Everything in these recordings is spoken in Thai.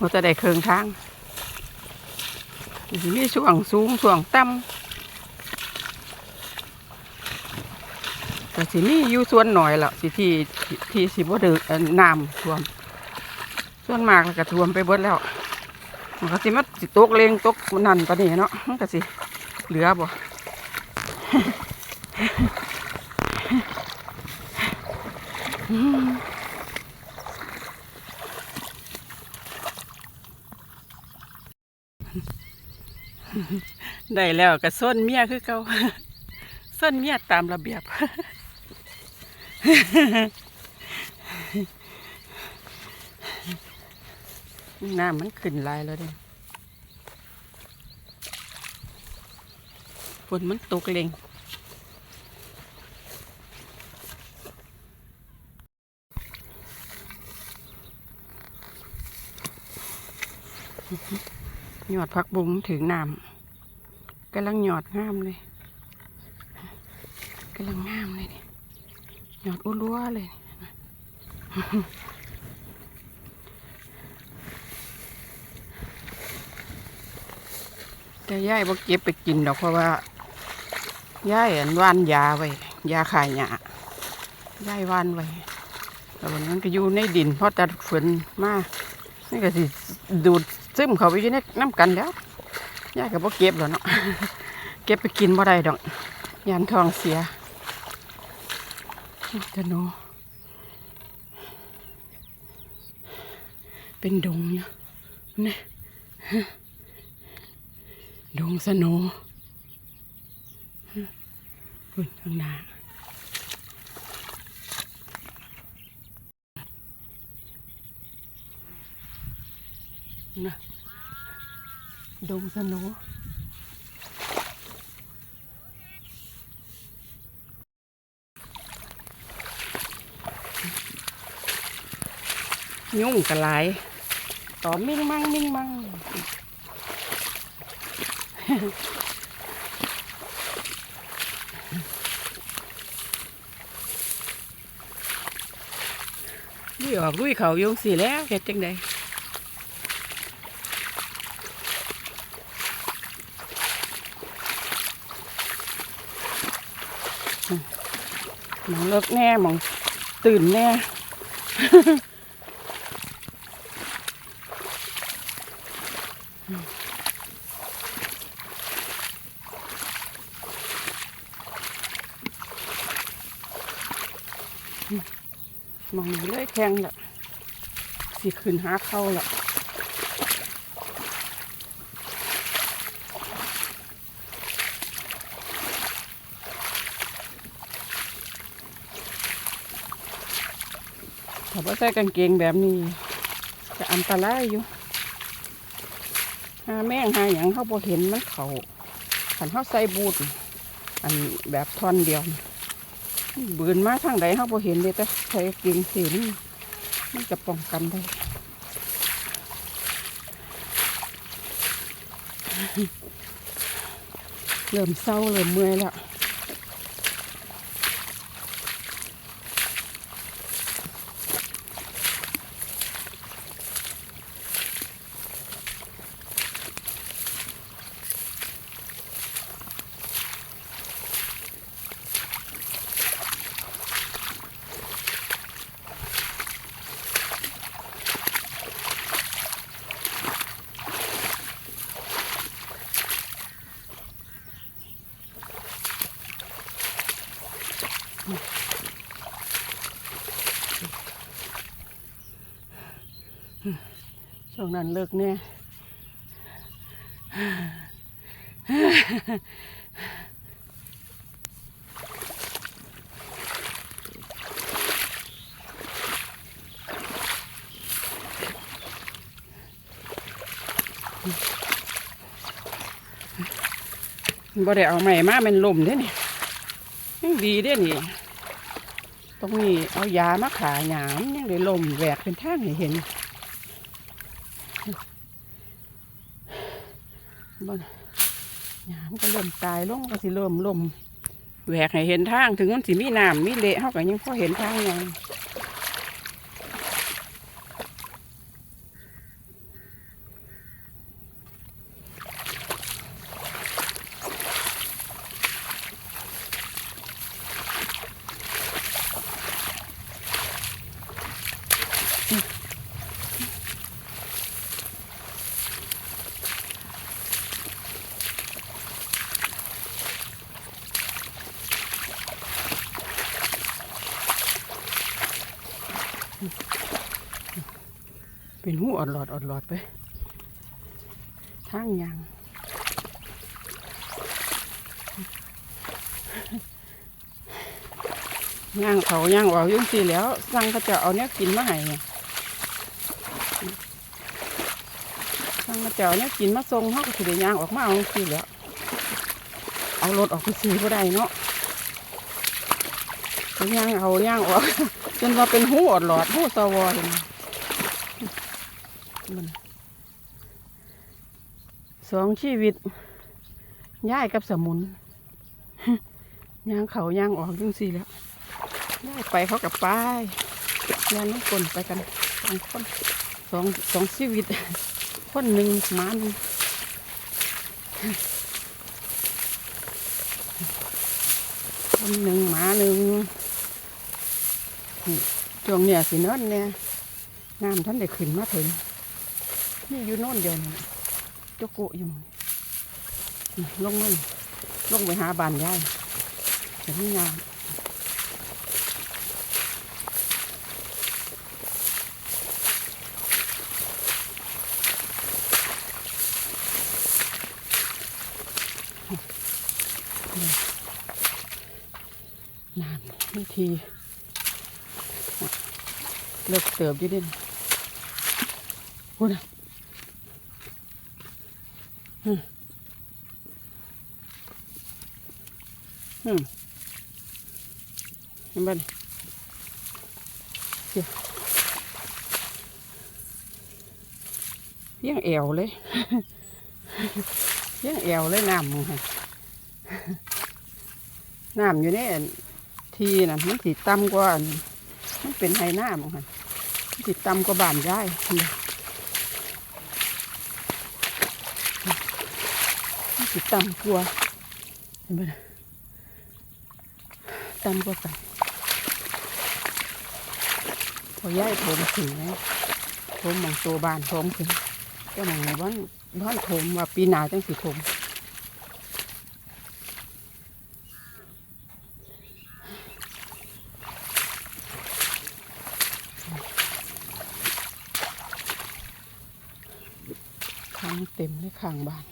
ว่าจะได้เคืองทางสิมีช่วงสูงช่วงต่ำแต่สิมีอยู่ส่วนหน่อยละสิที่ที่ที่สิบ่เดือน้ำท่วม ส่วนมากก็ท่วมไปเบิดแล้ว มันก็สิมาสิตกเลงตกนั่นปะนี่เนาะมันก็สิเหลือบ่ ได้แล้วก็ส้นเมียคือเก่าส้นเมียตามระเบียบ น้ำมันขึ้นลายแล้วเด้ฝนมันตกเลงหยอดผักบุ้งถึงน้ำ กำลังหยอดงามเลยกำลังงามเลยนี่หยอดอุ้ลัวเลยแต่ย่ายบ่เก็บไปกินดอกเพราะว่าย่ายอันว่านยาไว้ยาขายหยาย่ายว่านไว้แล้ววันนั้นก็อยู่ในดินเพราะแต่ฝนมานี่ก็สิดูดซึมเข้าไปอยู่ในน้ำกันแล้ว ยายก็บ่เก็บแล้วเนาะเก็บไปกินบ่ได้ดอกยานทองเสียจะโนเป็นดงเนี่ยนี่ดงสโนคุณข้างหน้านะ ดงสโนยุ่งกระไรต่อมิ่งมั่งมิ่งมั่งลุยออกลุยเขาโยงสีแล้วเฮ็ดจังได มองเลิกแน่มองตื่นแน่ มองนี้เลยแข็งละสิขึ้นหาเข้าละ ถ้าว่าใส่กางเกงแบบนี้ จะอันตรายอยู่ หาแม่งหาอย่างเขาบ่เห็นมันเขาขันเขาใส่บูทอันแบบท่อนเดียวเบืนมาทางใดเขาบ่เห็นเลยแต่ใส่กางเกงสีนี่มันจะป้องกันได้เริ่มเศร้าเริ่มเมื่อยแล้ว ช่วงนั้นเลิกเนี่ยบ่ได้เอาใหม่มาเป็นลมเด้นี่ยังดีเด้นี่ ตรงนี้เอายามาขาหยามยังได้ลมแหวกเป็นทางให้เห็นบนหยามก็เริ่มตายลงก็สิเริ่มลมแหวกให้เห็นทางถึงมันสิมีน้ำมีเละเขากันยังพอเห็นทางยัง เป็นหูอดหลอดอดหลอดไปทางยางย่างเขาย่างออกยุ่งสิแล้ว สั่งเขาจะเอาเนี้ยกินมาให้สั่งเขาจะเอาเนี้ยกินมาส่งเขาก็สิได้ย่างออกมาเอาจั่งสิแล้ว เอารถออกไปซื้อก็ได้เนาะย่างเอาย่างออก จนว่าเป็นหูอดหลอดหูสวอเห็นไหมมันสองชีวิตย่ายกับสมุนย่างเขาย่างออกจังสี่แล้วย่ายไปเขากับป้ายย่างน้ำกลนไปกันสองคนสองสองชีวิต คนหนึ่งหมาหนึ่งคนหนึ่งหมาหนึ่ง นี่ช่วงเนี้ยสินินเนี่ยน้ำท่านได้ขึ้นมาถึงนี่อยู่โน่นเดียวนี่จกโกอยู่ลงมันลงไปหาบานยายแต่นี่น้ำน้ำนี่ที เลิกเติบยู่เด่นพูดนะอืมเห็นบ้านเสียเพียงแอวเลยเพียงแอวเลยน้ำมึงค่ะน้ำอยู่ในอันทีน่ะมันสีต่ำกว่ามันเป็นไฮน้ำมึงค่ะ มันสีต่ำกว่าบ้านย้ายนี่มันสีต่ำกว่าเห็นไหมตำก็กันพอย่ายโถมขึ้นนะโถมหมองตัวบานโถมขึ้นก็หมองบ้านบ้านโถมว่าปีหนาจังสิโถมข้างเต็มเลยข้างบ้าน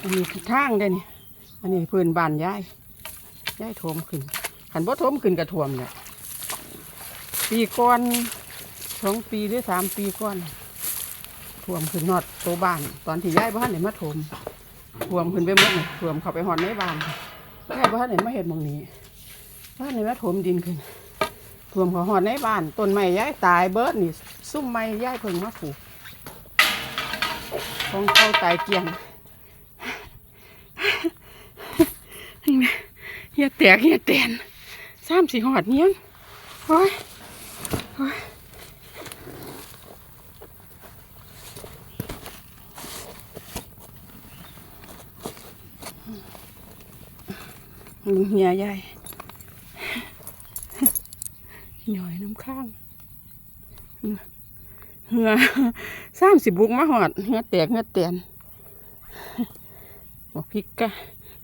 อันนี้คือทางได้นี่อันนี้พื้นบ้านย้ายย้ายโถมขึ้นขันบ่โถมขึ้นกระท่วมเนี่ยปีก่อนสองปีหรือสามปีก่อนท่วมขึ้นนอดตัวบ้าน ตอนที่ย้ายบ้านเนี่ยมาโถมท่วมขึ้นไปหมดเลยท่วมเข้าไปหอดในบ้านยายบ้านเนี่ยมาเห็นมองนี้บ้านเนี่ยมาโถมดินขึ้น ท่วมเขาหอดในบ้านต้นไม้ย้ายตายเบิร์ดนี่ ซุ่มไม้ย้ายเพิ่งมาปลูกของเขาตายเกลียงเฮียแตกเฮียแตนสามสี่หอดเนี้ยโอ้ยโอ้ยเฮียใหญ่ หน่อยน้ำข้างเหือสามสิบบุกมาหอดเฮียแตกเฮียแตนบอกพริกกะ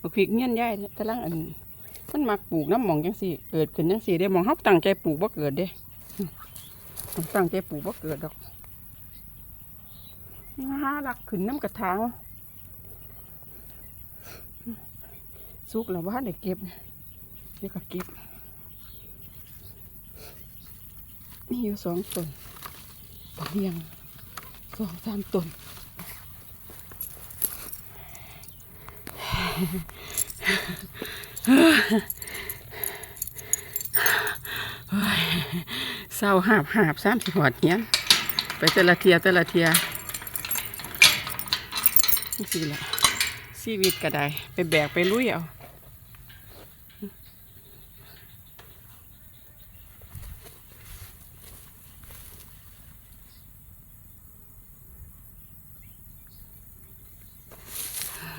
บักพริกเงี้ยนย่ายกำลังอันมันมักปลูกน้ำหมองจังสี่ เกิดขึ้นจังสี่ได้หมองเขาตั้งใจปลูกบ่เกิดเด้ตั้งใจปลูกบ่เกิดดอกน่ารักขึ้นน้ำกระถางสุกแล้วว่าได้เก็บเดี๋ยวก็เก็บ นี่อยู่สองต้นตะเลียงสองสามต้นเศร้าหาบหาบสามสิบหอดเนี้ยไปแต่ละเทียแต่ละเทียนี่สิละชีวิตก็ได้ ไปแบกไปลุยเอา